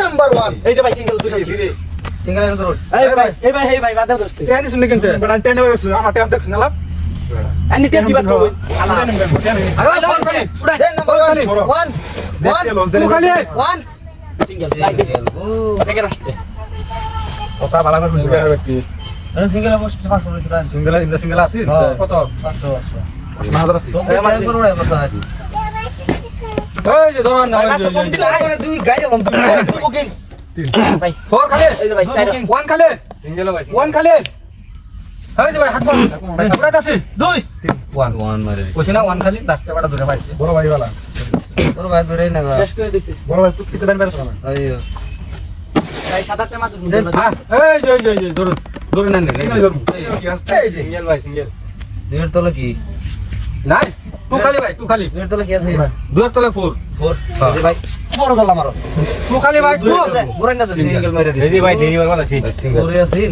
Number one এই যে ভাই সিঙ্গেল তুই আছিস সিঙ্গেল এর ধরুন এই ভাই এই ভাই এই ভাই বাদ দাও দোস্ত। টেনে শুনলি কিন্তু? বেড়া টেনে আমার টেন দেখছ তে। আলা আরে ফোন নাম্বার খালি। সিঙ্গেল ও দেখে রাখতে কথা ভালো করে সিঙ্গেল পাস সিঙ্গেল ইন্দা সিঙ্গেল আছে। হ্যাঁ। কত? 500 না হাজার আছে তো আমি করব না কথা এই যে ধরুন না এই যে, এই দুই গাড়ি লম তুমি বুকিং ভাই। ফোর খালি? ভাই ওয়ান খালি? সিঙ্গেল ভাই ওয়ান খালি? এই যে ভাই হাত বল পুরাত আছে? দুই। ওয়ান ওয়ান মারে। কইছি না ওয়ান খালি লাস্টে বাটা ধরে পাইছে। বড় ভাই वाला তোর ভাই ধরে না শেষ করে দিছি। বড় ভাই তুই কিতে বেরছ না আইয়ো। ভাই সাত মাত্র এই যে এই যে, ধরুন। ধরুন না কি নাই ধরু এই যে। সিঙ্গেল ভাই সিঙ্গেল দুইয়ের তলে কি? নাই। খালি ভাই খালি তলে কি আছে? দুয়ার তলে ফোর। ফোর। ভাই বড় গলা মারো। তু খালি ভাই তু বুড়াই না সিঙ্গেল। মেরে দিছি। ভাই দেই বড় আছে সিঙ্গেল। ওরে আছিন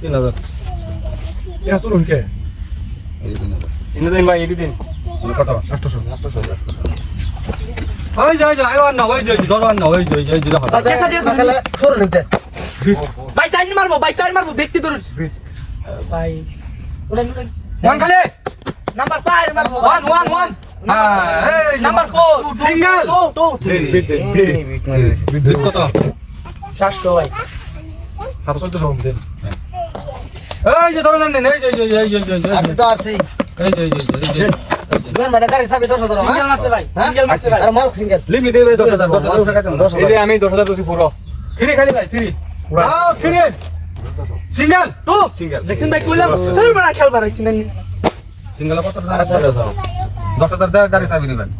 তিন হাজার। এটা তুই কে? ইন্দু দিন ভাই এডি দিন। কত? 800 ওই যে ওই যে আইওয়ান না ওই যে ধরো না ওই যে ওই যে দেখো। সর নিতে। ভাই সাইড মারবো ভাই সাইড মারবো ব্যক্তি ধরুন। ভাই উড়াই উড়াই ওয়ান খালি নাম্বার মারবো ওয়ান ওয়ান ওয়ান হ্যাঁ number four single two three বিদ্যুৎ কত সাতশো ভাই হাত চলতে সব দেন এই যে ধরো নেন, এই যে এই যে এই যে এই যে এই তো আসছি এই যে এই যে এই যে চাবি দশ হাজার সিঙ্গেল মারছে ভাই? সিঙ্গেল মারছে ভাই। আর মারুক সিঙ্গেল লিমিট দেবে দশ হাজার দশ হাজার উঠে গেছে দশ হাজার। আমি 10000 দছি পুরো। থ্রি খালি ভাই three three single two single দেখছেন ভাই কইলাম। সিঙ্গেল কত দশ হাজার দেওয়া গাড়ি চাবি নেবেন।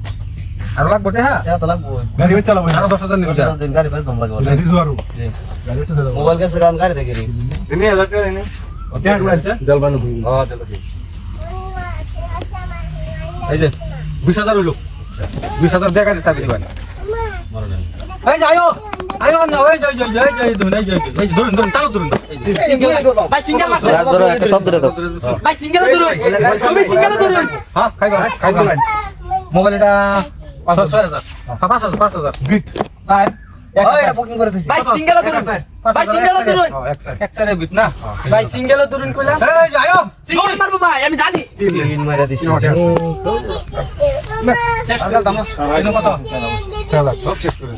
আর লাগবো হ্যাঁ তো লাগবো। গাড়ি বেচ চালাবো আরও দশ হাজার নেবেন দশ দিন গাড়ি বেশ দম লাগবে গাড়ি জুয়ারু জি। গাড়ি বেচ চালাবো মোবাইল কাছে গান গাড়ি দেখে নি। দিনে হাজার টাকা ওকে আছে? জলবানু ও চলো এই যে গাড়ি চাবি না যে এই যে এই যে এই ধরুন এই যে এই যে ধরুন ধরুন চালু ধরুন এই যে সিঙ্গেল ভাই সিঙ্গেল মারছে একটা শব্দ রে ভাই সিঙ্গেল ধরুন তুমি সিঙ্গেল ধরুন হ্যাঁ খাইবা খাইবা মোবাইল এটা ছয় ছয় হাজার হ্যাঁ, পাঁচ হাজার পাঁচ হাজার বিট সাইড ও এটা বুকিং করে দিছি ভাই সিঙ্গেল ধরুন ভাই সিঙ্গেল ধরুন এক সাইড বিট না ভাই সিঙ্গেল ধরুন কইলাম এই যে সিঙ্গেল মারবো ভাই আমি জানি তিন মারা দিছি শেষ আজকাল দাম এই কত চালা সব শেষ করে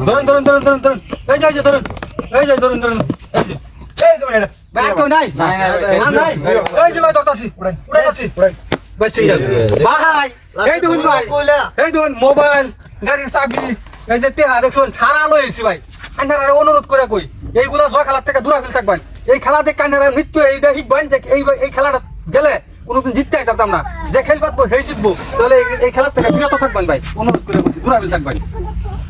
ধরুন ধরুন ধরুন ধরুন ধরুন। এই যে এই যে ধরুন। এই যে ধরুন ধরুন। এই যে এই যে ব্যাগ নাই? নাই নাই এই যে ভাই উড়াই উড়াইতাছি উড়াই ভাই এই দেখুন ভাই। এই দেখুন মোবাইল গাড়ির চাবি এই যে টেহা দেখুন সারা লইছি ভাই। অনুরোধ করে কই এইগুলা জয় খেলার থেকে দূরে ফেল থাকবেন এই খেলা দেখে কান্ডারে নিশ্চয় এইটা শিখবেন যে এই এই খেলাটা গেলে কোনোদিন জিততে পারতাম না। যে খেলবার সেই জিতবো। তাহলে এই- এই খেলার থেকে বিরত থাকবেন ভাই অনুরোধ করে বলছি দূরে ফেল থাকবেন